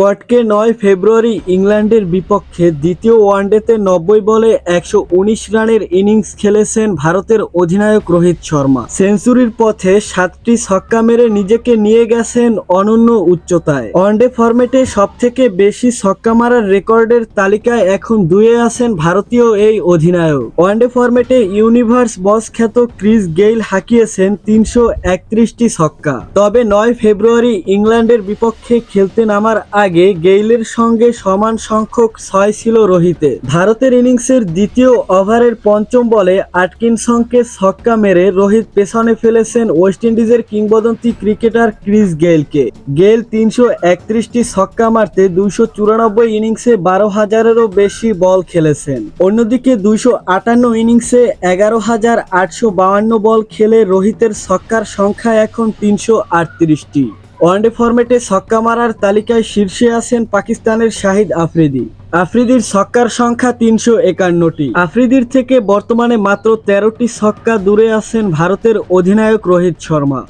স্কটকে নয় ফেব্রুয়ারি ইংল্যান্ডের বিপক্ষে দ্বিতীয় ওয়ানডেতে নব্বই বলে একশো উনিশ রানের ইনিংস খেলেছেন ভারতের অধিনায়ক রোহিত শর্মা। সেঞ্চুরির পথে সাতটি ছক্কা মেরে নিজেকে নিয়ে গেছেন অনন্য উচ্চতায়। ওয়ানডে ফরম্যাটে সবথেকে বেশি ছক্কা মারার রেকর্ডের তালিকায় এখন দুয়ে আছেন ভারতীয় এই অধিনায়ক। ওয়ানডে ফরম্যাটে ইউনিভার্স বস খ্যাত ক্রিস গেইল হাঁকিয়েছেন তিনশো একত্রিশটি ছক্কা। তবে নয় ফেব্রুয়ারি ইংল্যান্ডের বিপক্ষে খেলতে নামার আগে গেইলের সঙ্গে সমান সংখ্যক ছয় ছিল রোহিতে। ভারতের ইনিংসের দ্বিতীয় ওভারের পঞ্চম বলে আটকিনসনকে ছক্কা মেরে রোহিত পেছনে ফেলেছেন ওয়েস্ট ইন্ডিজের কিংবদন্তি ক্রিকেটার ক্রিস গেইলকে। গেইল তিনশো একত্রিশটি ছক্কা মারতে দুইশো চুরানব্বই ইনিংসে বারো হাজারেরও বেশি বল খেলেছেন। অন্যদিকে দুইশো আটান্ন ইনিংসে এগারো হাজার আটশো বাউান্ন বল খেলে রোহিতের ছক্কার সংখ্যা এখন তিনশো আটত্রিশটি। ওয়ানডে ফরম্যাটে ছক্কা মারার তালিকায় শীর্ষে আছেন পাকিস্তানের শাহিদ আফ্রিদি। আফ্রিদির ছক্কার সংখ্যা তিনশো একান্নটি। আফ্রিদির থেকে বর্তমানে মাত্র তেরোটি ছক্কা দূরে আছেন ভারতের অধিনায়ক রোহিত শর্মা।